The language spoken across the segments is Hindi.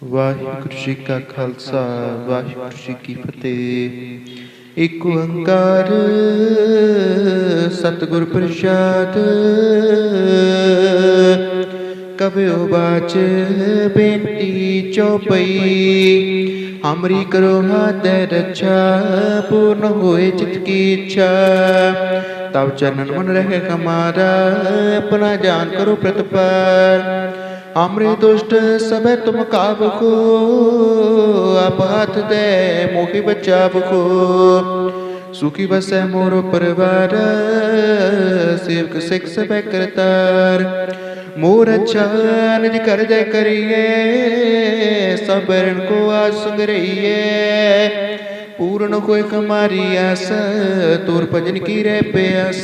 ਵਾਹਿਗੁਰੂ ਜੀ ਕਾ ਖਾਲਸਾ ਵਾਹਿਗੁਰੂ ਜੀ ਕੀ ਫਤਿਹ ਇੱਕ ਓੰਕਾਰ ਸਤਿਗੁਰ ਪ੍ਰਸਾਦ ਕਬਿਓ ਬਾਚ ਬੇਨਤੀ ਚਉਪਈ ਹਮਰੀ ਕਰੋ ਹਾਥ ਰੱਛਾ ਪੂਰਨ ਹੋਏ ਚਿਤ ਕੀ ਇੱਛਾ ਤਬ ਚਰਨ ਮਨ ਰਹੇ ਹਮਾਰਾ ਆਪਣਾ ਜਾਨ ਕਰੋ ਪ੍ਰਤਪਾਰ हमरे दुष्ट सब तुम काब को आप हाथ दे मोहि बचाव को सुखी बसै मोर परिवार, सेवक सिख सब करतार। मोर अच्छा निज कर जय करिए, सबको आज सुंग रहिए पूर्ण कोई हमारी आस, तोर भजन की रे प्यास।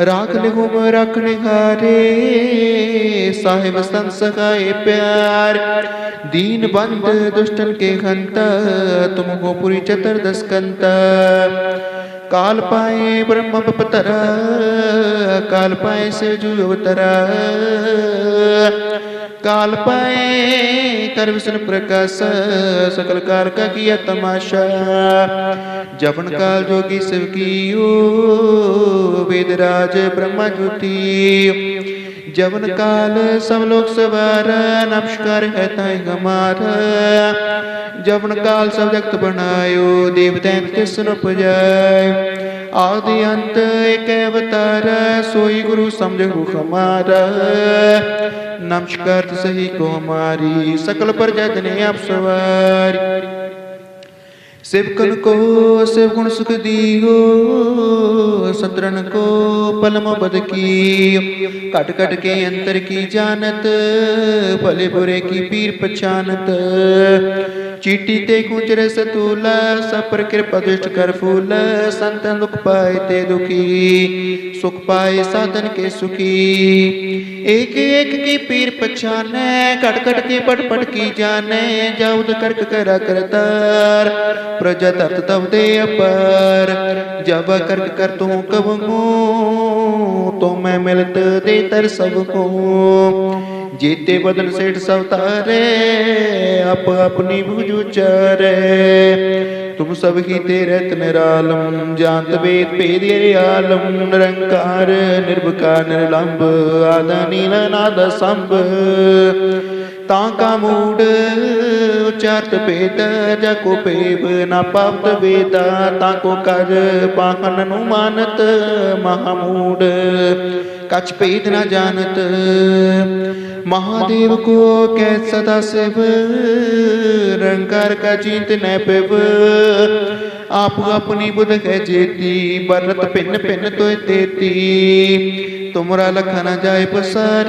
राख लिहुम रखने हारे साहिब संत सखाए प्यार। दीन बंद, दुष्टन के हंत तुम हो पुरी चतुर्दश कंत। काल पाए ब्रह्म पतरा काल पाए से जू काल पाए कर विष्णु प्रकाश सकल कार का किया तमाशा। जपन काल जोगी शिव कियो वेदराज ब्रह्मा ज्योति। जवन काल सब लोग सवार नमस्कार है ताई हमारा जवन काल सब जगत बनायो देव दैत्य सुन पुजाय आदि अंत एक अवतार सोई गुरु समझो हमारा नमस्कार सही को हमारी सकल पर जगने आप सवार। सेवकन को सेव गुण सुख दियो, सतरन को पलम बद की कट कट के अंतर की जानत भले बुरे की पीर पहचानत चीटी ते कुंजर सतूला सपर कृपा दुष्ट कर फूल। संतन दुख पाए ते दुखी, सुख पाए साधन के सुखी। एक एक की पीर पहचाने कट कट के पट पट की जाने। जाउद करक करा करतार प्रजा तत तब दे अपर। जब करक कर तू कब तो मैं मिलत दे तर सबको जीते बदन सेठ सवतारे आप अपनी भुज उचारे तुम सब ही तेरे निरालम जानत वेद भेद आलम निरंकार निर्भकार निर्लंब आदा ताका मूड उच्चारत भेद जको पेब ना पावत वेदा ताको कर पाहन नु मानत महामूड कछ भेद न जानत महादेव को कै सदा शिव रंकार का चिंत न पिब आप अपनी बुध है जेती, बरत पिन पिन तो देती। तुमरा लखन जाय पसार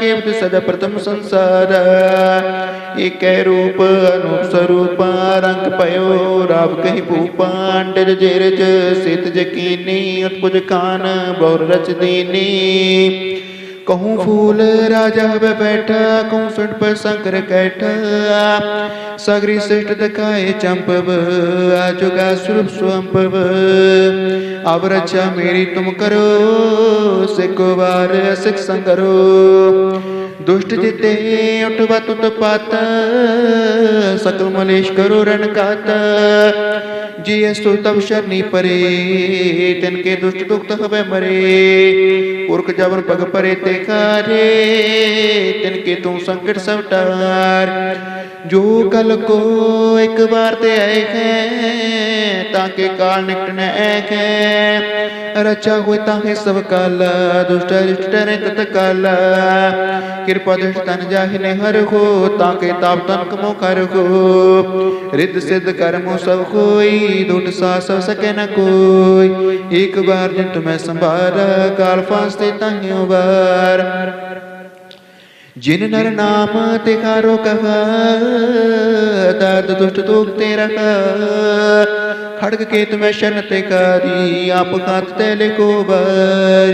केवट सदा प्रथम संसार। एक रूप, अनूप स्वरूप, रंग पयो, राव कही भूपांडर जेरज, सित जकीनी, उत्पुज खान बहुर रच दीनी। कहूँ फूल राजा ब बैठा, कहूँ सुट पर शंकर कैठा। सगरी श्रेष्ठ दखाए चंपव आजुगा स्वरूप स्वंपव अब रक्षा मेरी तुम करो सिको बार सिख संगरो दुष्ट जिते उठवा तुत पाता, सकल मलेश करो रण कात जी स्तु तब शरणी परे, तिनके दुष्ट दुख हवे मरे। पुरख जबर पग परे ते तिनके तू संकट सब टार जो कल को एक बार ते आए हैं ताके काल निकट न है रचा हुए ताके सब काला दुष्ट रिष्ट ने तत काला कृपा दुष्ट तन जाहिने हर हो ताके ताप तन कमो कर हो रिद सिद्ध कर्मो सब कोई दुट सा सब सके न कोई एक बार जिन तुम्हें संभार काल फांस ते ताहियों बार जिन नर नाम तिकारो कहा दर्द दुष्ट दुख ते रखा खड़ग के तुम्हें शन तिकारी आप खात तेले को बर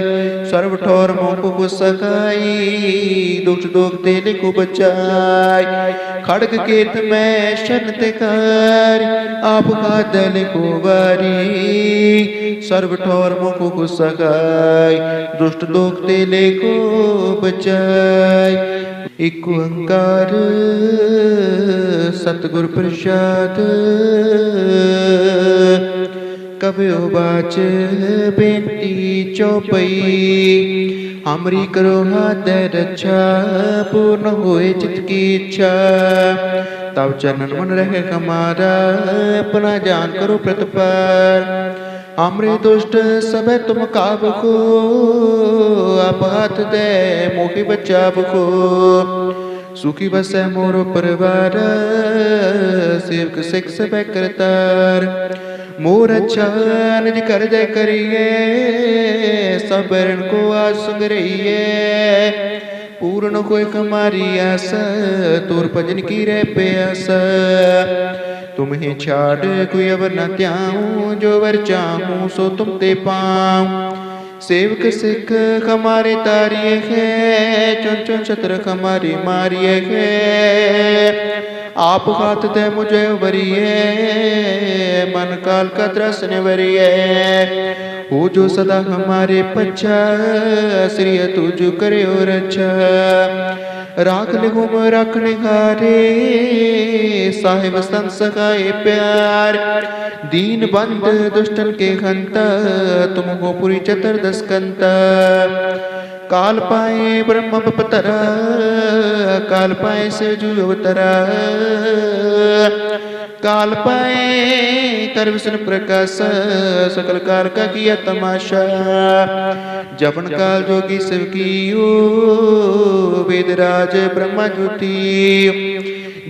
सर्व ठोर मोह को सकाई दुष्ट दुख तेले को बचाई खड़ग केत में शनत कर आपका दल कुवारी सर्व ठोर मुख गुस्सा दुष्ट लोग तेले को बचाय एक अंकार सतगुर प्रसाद कभी बाच बेनती चौपई। अमरी करो हाथ रक्षा, पूर्ण हो चित की इच्छा। तब चरण मन रह हमारा, अपना जान करो प्रतपर अमृत दुष्ट सब तुम काब को आप हाथ दे, मोहि बचाब को सुखी बस मोरो परिवार, सेवक सिख सब करतार मोर निज कर जय करिए सबको आज संग रहिए पूर्ण कोई कमारी आस, तोर भजन की रे प्यास। तुम्हें छाड़ कोई अवर न त्याऊं, जो वर चाहूँ, सो तुम ते पाऊँ। सेवक सिख हमारे तारिये है, चुन चुन छत्र हमारी मारिये है। आप हाथ दे मुझे वरिए, मन काल का त्रसन वरिए हो जो सदा हमारे पच्छा, श्री तुझ करे और अच्छा राख लिगुम रखने हारे, साहिब संत सखाए प्यार। दीन बंद दुष्टन के हंता, तुमको पूरी चतुर्दश कंता काल पाए ब्रह्म पतरा काल पाए से जू अवतरा। काल पाए कर विष्णु प्रकाश, सकल काल का किया तमाशा। जपन काल जोगी शिव की वेदराज ब्रह्मा ज्योति।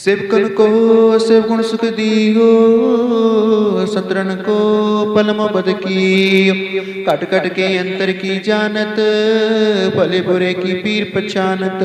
सेवकन को सेवगुण सुख दियो, सतरन को पलम पद की कट कट के अंतर की जानत भले बुरे की पीर पछानत।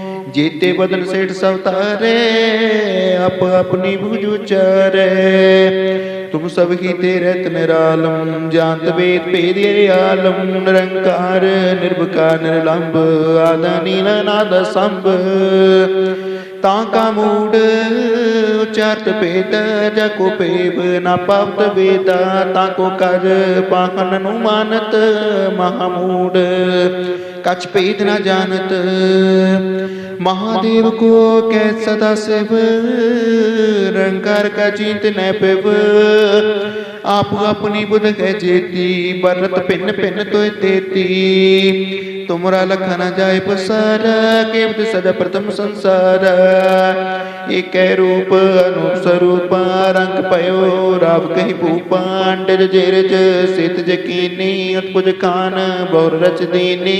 सबको जीते बदन सेठ सब तारे अप अपनी भुज उचारे तुम सब ही तेरे निरालम जानत वेद भेद आलम निरंकार निर्भकार निर्लंब आदा नील नाद संभ ताका मूड उच्चारत भेद जको पेब न पावत वेदा ताको कर पाहन नु मानत महामूड कछ भेद न जानत महादेव को कै सदा शिव रंकार का चिंत न पेव। आप अपनी बुध है जेती, बरत पिन पिन तो देती। तुमरा लखन जाय पसार, केवत सदा प्रथम संसार। एक रूप, अनूप स्वरूप, रंग पयो, राव कही भूपांड जेरज। सित जकीनी उत्पुज खान बहुर रच दीनी।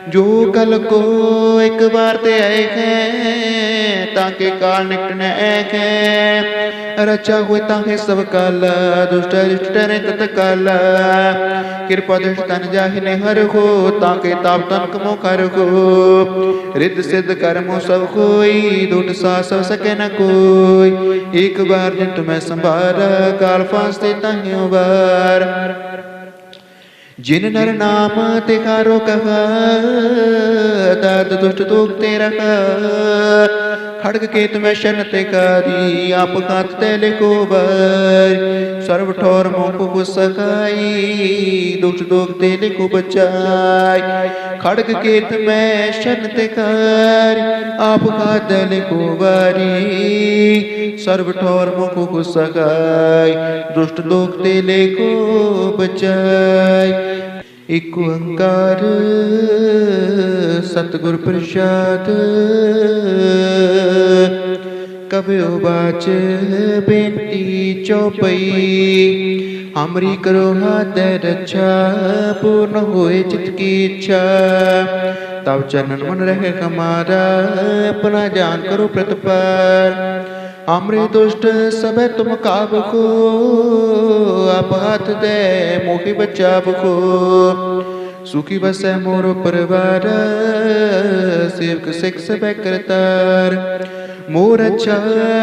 जो कल को एक बार ते आए हैं, ताके काल निकटने एक है। रचा हुए ताके सब काल, दुष्ट रिष्ट ने तत काल। कृपा दुष्ट तन जाहिने हर हो, ताके ताप तन कमो कर हो। रिद्ध सिद्ध कर्मो सब कोई दुट सा सब सके न कोई। एक बार जिन तुम्हें संभार, काल फांसते ताहियों बार जिन नर नाम तिकारो कहा दुष्ट दुख ते रखा खड़ग केत में शन तिकारी आप ते लिखो बर सर्व ठोर मोको को सकाई दुष्ट दुख ते लिखो बचाई खड़ग केत में शन तिकारी आप खात लिखो बारी सर्व ठोर मोको को सकाई दुष्ट दुख ते लिखो बचाई ਇਕ ਓੰਕਾਰ ਸਤਿਗੁਰ ਪ੍ਰਸਾਦ। ਕਬਿਓ ਬਾਚ ਬੇਨਤੀ ਚੋਪਈ ਹਮਰੀ ਕਰੋ ਹਾਥ ਰੱਛਾ, ਪੂਰਨ ਹੋਏ ਚਿਤ ਕੀ ਇੱਛਾ। ਤਬ ਚਰਨ ਮਨ ਰਹਿ ਹਮਾਰਾ, ਆਪਣਾ ਜਾਨ ਕਰੋ ਪ੍ਰਤਪਾਰ हमरे दुष्ट सब तुम काब को आप हाथ दे मोहि बचाव को सुखी बसै मोर परिवार, सेवक सिख सब करतार। मोर अच्छा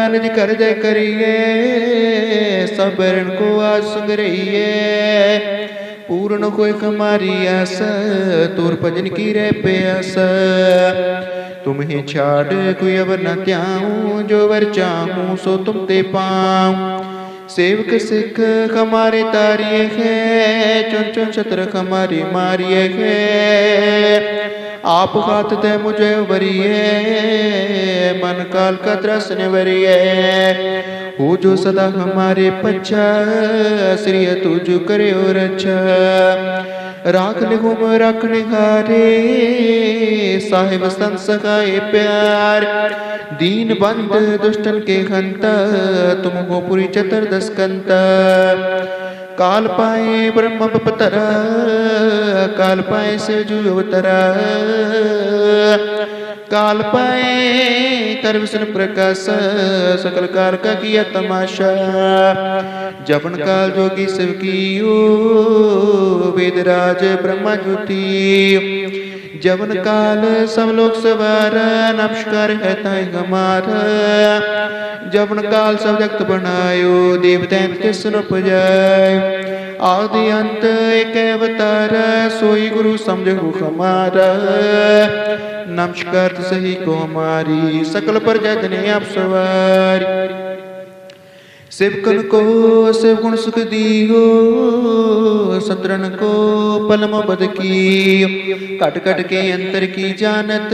निज कर दे करिए, सब रण को आज संग रहिए। पूर्ण कोई हमारी आस, तोर भजन की रे प्यास। तुम्हें छाड़ कोई अब न त्याऊं, जो वर चाहूँ, सो तुम ते पाऊँ। सेवक सिख हमारे तारिये है, चुन चुन छत्र हमारी मारिये है। आप हाथ दे मुझे वरिए, मन काल का त्रस ने वरिए हो जो सदा हमारे पच्छा श्री तुझ करे और अच्छा। राख निगुम रखने निगारे साहेब संसाए प्यार। दीन बंद, दुष्टन के हंता तुम पूरी चतर दस कंता। काल पाए ब्रह्म पतरा काल पाए से जुवतरा काल पाए कर विष्णु प्रकाश, सकल कार का किया तमाशा। जपन काल जोगी शिव की वेदराज ब्रह्मा ज्योति। जवन काल सब लोग सवार, नमस्कार है ताई हमारा। जवन काल सब जगत बनायो देवतैन के सुन पुजाय आदि अंत एक अवतार सोई गुरु समझो हमारा नमस्कार सही को हमारी सकल प्रजा जने आप सवार सेवकन को सेव गुण सुख दियो सत्रन को पलम बद की कट कट के अंतर की जानत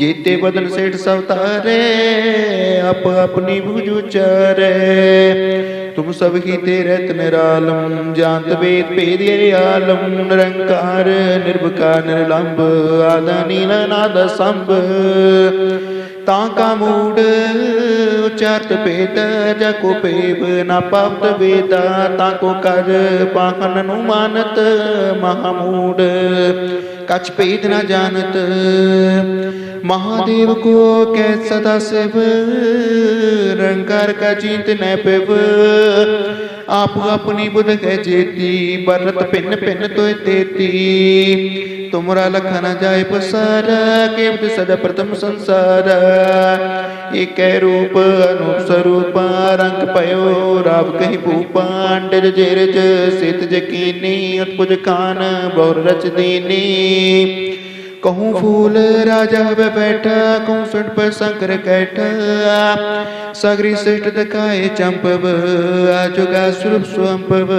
मिलत दे तर सबको जीते बदन सेठ सब तारे अप अपनी बुझ उचारे तुम सब ही तेरे निरालम जानत वेद भेद आलम निरंकार निर्भकार निर्लंब आदा नील नाद संभ ताका मूड उच्चारत भेद जको पेब न पाप्त वेदा ताको कर पाहन नु मानत महामूड कछ भेद न जानत महादेव को कै सदा शिव रंकार का जीत न पेव। आप अपनी बुध है जेती बरत पिन पिन तो तेती। तुमरा लखन जाय पसार, केवट सदा प्रथम संसार। एक रूप, अनूप स्वरूप, रंग पयो, राव कही भूपांड जेरज, सित जकीनी, उत्पुज खान बहुर रच दीनी। कहूँ फूल राजा हवे बैठा, कहूँ सुंड पर शंकर कैठा। सगरी श्रेष्ठ दिखाए चंपव आजुगा स्वरूप स्वंपव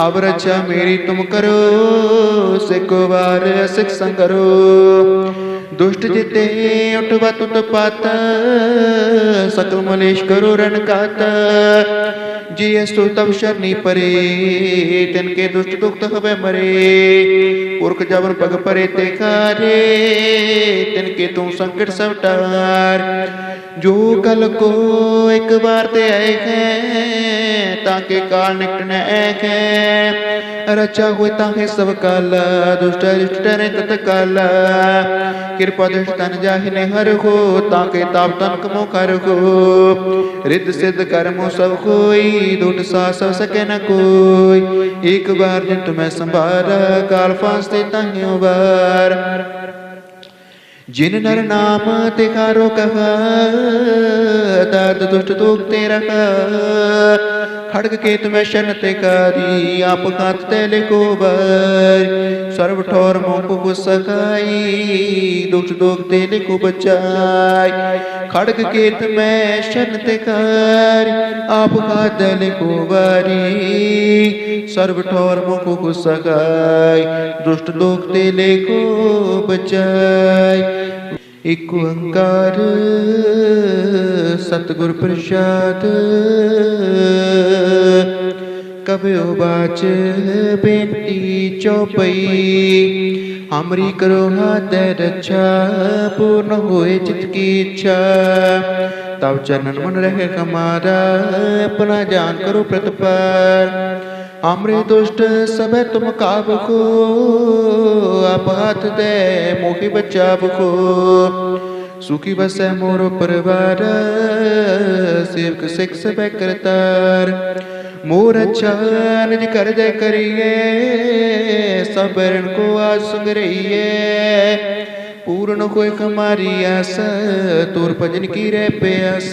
अब रक्षा मेरी तुम करो सिको बार सिख संगरो दुष्ट जिते उठवा तुत पाता, सकल मलेश करो रण कात जी सुतम शरणि परे, तिनके दुष्ट दुख हवे मरे। पुरख जबर पग परे ते कारे, तिनके तू संकट सब टार जो कल को एक बार ते आए हैं, ताके काल निकट न ऐक है। रचा हुए ताके सब काल, दुष्ट रिष्ट टरे तत काल। कृपा दृष्ट तन जाहिने हर हो, ताके ताप तन कमो कर हो। रिद्ध सिद्ध कर्मो सब कोई दुट सा सब सके न कोई। एक बार जिन तुम्हें संभारा, काल फांसते ताहियों बार जिन नर नाम तिखारो कहा दर्द दुष्ट दुख तेरा खड़ग के में शन तिकारी आप कात तेले को बर सर्व ठोर मोह को सखाई दुष्ट दुख तेले को बचाई खड़ग के में शन तिकार आप कात तेले को बारी सर्व ठोर मोह को सखाई दुष्ट दुख तेले को बचाई ਇੱਕ ਓੰਕਾਰ, ਸਤਿਗੁਰ ਪ੍ਰਸਾਦ। ਕਬਿਓ ਬਾਚ ਬੇਨਤੀ ਚੋਪਈ ਹਮਰੀ ਕਰੋ ਹਾਥ ਰੱਛਾ, ਪੂਰਨ ਹੋਏ ਚਿਤ ਕੀ ਇੱਛਾ। ਤਬ ਚਰਨ ਮਨ ਰਹੇ ਹਮਾਰਾ, ਆਪਣਾ ਜਾਨ ਕਰੋ ਪ੍ਰਤਪਾਰ हमरे दुष्ट सब तुम काब को आप हाथ दे मोहि बचाव को सुखी बसे मोरो परिवार, सेवक सिख सब करतार। मोर अच्छा निज कर दे करिए, सबको आज सुंग रहिए। पूर्ण कोई हमारी आस, तोर भजन की रे प्यास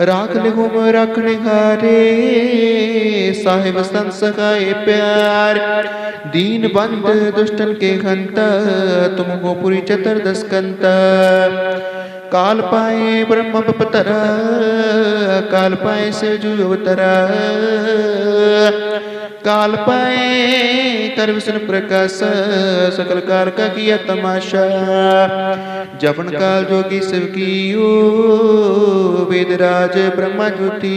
राख रखने हारे। साहिब संत सखाए प्यार। दीन बंद, दुष्टन के घंत तुम गोपुरी चतर दस कंता। काल पाए ब्रह्म पतरा काल पाए से जो अवतरा। काल पाए कर विष्णु प्रकाश, सकल कार का किया तमाशा। जपन काल जोगी शिव की वेदराज ब्रह्मा ज्योति।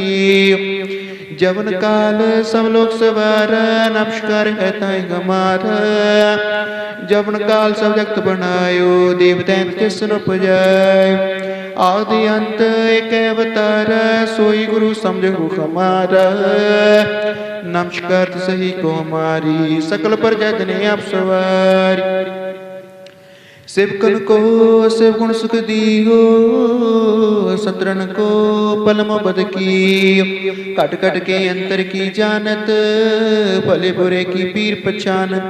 जवन काल सब लोग सवार, नमस्कार है ताई हमारा जवन काल सब जगत बनायो देवदैत के सुन उपजाय आदि अंत एक अवतार सोई गुरु समझो हमारा नमस्कार सही को हमारी सकल पर जतने आप सवार सेवकन को सेव गुण सुख दियो सत्रन को पलम बद की कट कट के अंतर की जानत भले बुरे की पीर पहचानत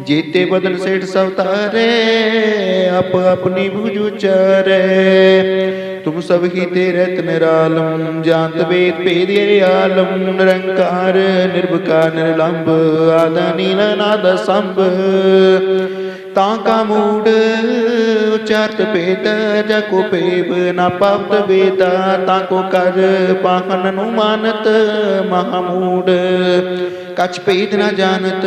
जीते बदन सेठ सब तारे अप अपनी बुझ चारे तुम सब ही तेरे निरालम जानत वेद भेद आलम निरंकार निर्भकार निर्लंब आदा नील नाद संभ ताका मूड उच्चारत भेद जको पेब न पावत वेदा ताको कर पाहन नु मानत महामूड कछ भेद न जानत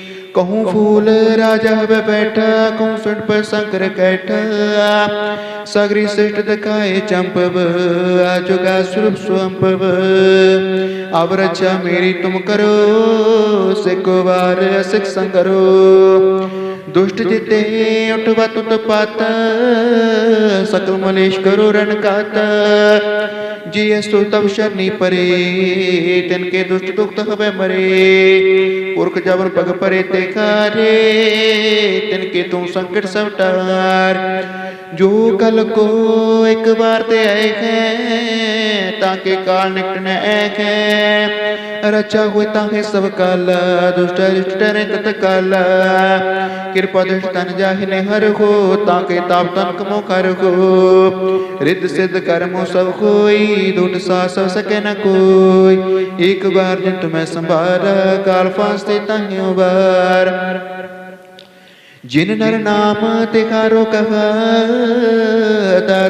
कहूँ फूल राजा हवे बैठा, कहूँ सुन पर शंकर कैठा। सगरी श्रेष्ठ दखाए चंपव आजुगा स्वरूप स्वंपव अब रक्षा मेरी तुम करो सिको वार सिख संगरो दुष्ट जिते उठवा तुत पाता, सकल मलेश करो रण काता। जी अस्तु तब शरणी परे, तिनके दुष्ट दुख हवे मरे। पुरख जबर पग परे ते तिनके तू संकट सब टार। जो कल को एक बार ते हैं, ताके काल निकट न ऐक है। रचा हुए ताके सब काल, दुष्ट रिष्ट टरे तत कृपा दृष्ट तन जाहिने हर हो, ताके ताप तन कमो कर हो। रिद्ध सिद्ध कर्मो सब कोई दुट सा सब सके न कोई। एक बार जिन तुम्हें संभारा, काल फांसते ताहियों बार जिन नर नाम तिखारो कहा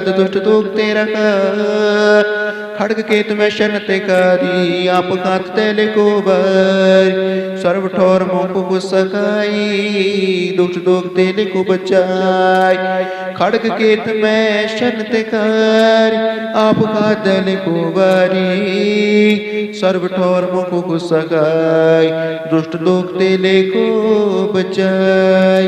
दुष्ट दुख ते रखा खड़ग के तुम्हें शरण कारी, आप खात तेले को बर सर्व ठोर मोह को सकाई दुष्ट दुख तेले को बचाई। खड़ग के तुम्हें शरण कारी, आप खात तेले को बारी सर्व ठोर मोह को सकाई, दुष्ट दुख तेले को बचाई।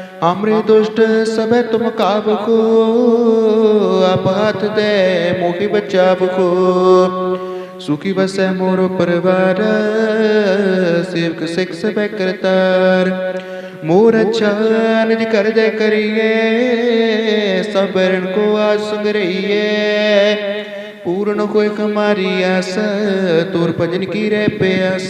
हमरे दुष्ट सब तुम काब को आप हाथ दे मोहि बचाव को सुखी बसे मोरो परिवार सेवक सिख सब करतार मोर अच्छा निज कर जय करिए सब रण को आज सुंग रहिए पूर्ण कोई हमारी आस तोर भजन की रे प्यास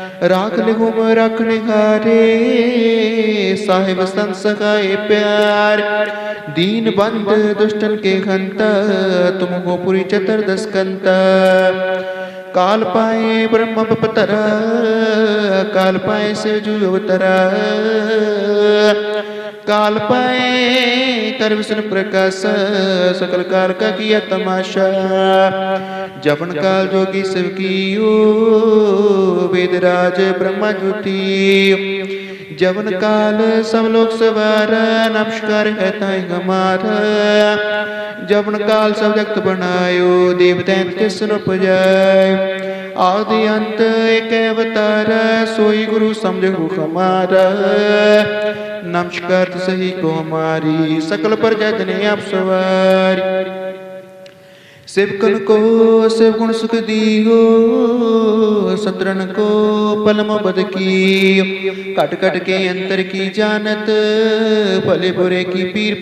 राख लिहुम रखने हारे साहिब संत सखाए प्यार। दीन बंद, दुष्टन के हंता तुम हो पुरी चतुर्दश कंता। काल पाए ब्रह्म पतरा काल पाए से जू अवतरा काल पाए कर विष्णु प्रकाश सकल कार का किया तमाशा। जपन काल जोगी शिव कियो वेदराज ब्रह्मा ज्योति। जवन काल सब लोग सवारा नमस्कार है ताई हमारा। जवन काल सब जगत बनायो देव दैत के सुन उपजाय आदि अंत एक अवतार सोई गुरु समझो हमारा। नमस्कार सही को सकल पर जगने आप सवारी। सेवकन को सेव गुण सुख हो सतरन को पलम बद की कट कट के अंतर की जानत भले बुरे की पीर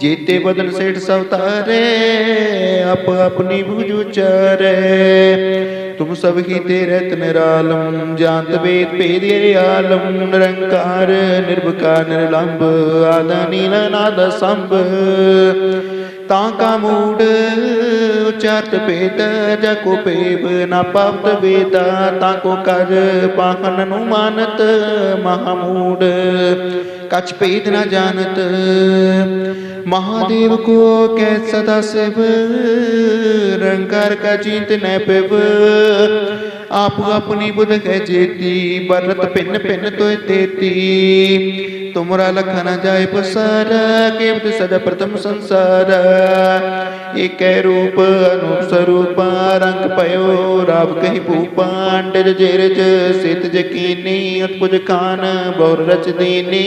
ਜੀਤੇ ਬਦਨ ਸੇਠ ਸਭ ਤਾਰੇ ਆਪ ਆਪਣੀ ਭੁਜ ਉਚਾਰੇ। ਤੁਮ ਸਭ ਕੀ ਤੇ ਰਤ ਨਿਰਾਲਮ ਜਾਤ ਵੇਦ ਭੇਦੇ ਆਲਮ, ਨਿਰੰਕਾਰ, ਨਿਰਭਕਾਰ, ਨਿਰਲੰਭ, ਆਦਾ ਨੀਲ ਨਾਦ ਸੰਭ ਤਾਂ ਕਾ ਮੂੜ, ਉਚਾਰਤ ਭੇਦ, ਜਾ ਕੋ ਪੇਬ ਨਾ ਪਾਵਤ ਵੇਦਾ, ਤਾਂ ਕੋ ਕਰ ਪਾਹਨ ਨੂੰ ਮਾਨਤ, ਮਹਾ ਮੂੜ। ਕਛ ਭੇਦ ਨਾ ਜਾਣਤ महादेव को कै सदा शिव रंकार का चिंत न पिव आप अपनी बुध है जेती बरत पिन पिन तो तेती तुमरा लखन जाय पसार केवट सदा प्रथम संसार एक रूप अनूप स्वरूप रंग पयो राव कही भूपांडर जेरज सित जकीनी उत्पुज खान बहुर रच दीनी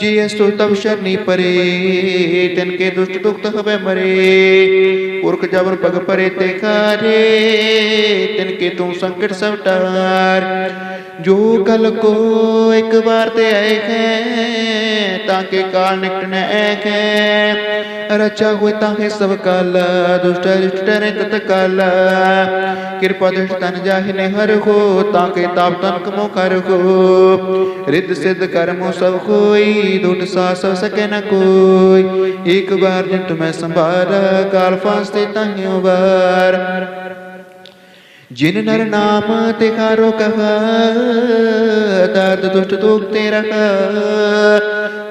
जी सो तब शरणी परे, तिनके दुष्ट दुख हवे मरे। पुरख जबर पग परे ते खारे तिनके तू संकट सब टार जो कल को एक बार ते ताके काल निकट न है। रचा हुए ताके सब काल, दुष्ट दुष्ट रे तत काल। कृपा दुष्ट तन जाहि हर हो, ताके ताप तन कमो कर हो। रिद्ध सिद्ध कर्मो सब कोई दुट सा सब सके न कोई। एक बार जित मैं संभार काल फांसते ताहियों बार। जिन नर नाम तिकारो कहा दर्द दुष्ट दुख तेरा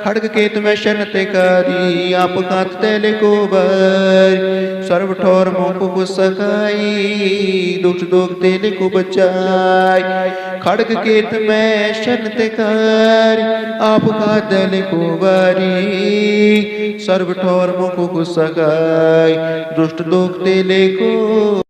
खड़ग केत में शन तिकारी आप खात तेले को बर सर्व ठोर मोह को सखाई दुष्ट दुख तेले को बचाई खड़ग केत में शन तिकारी आप खात तेले को बारी सर्व ठोर मोह को सखाई दुष्ट दुख तेले को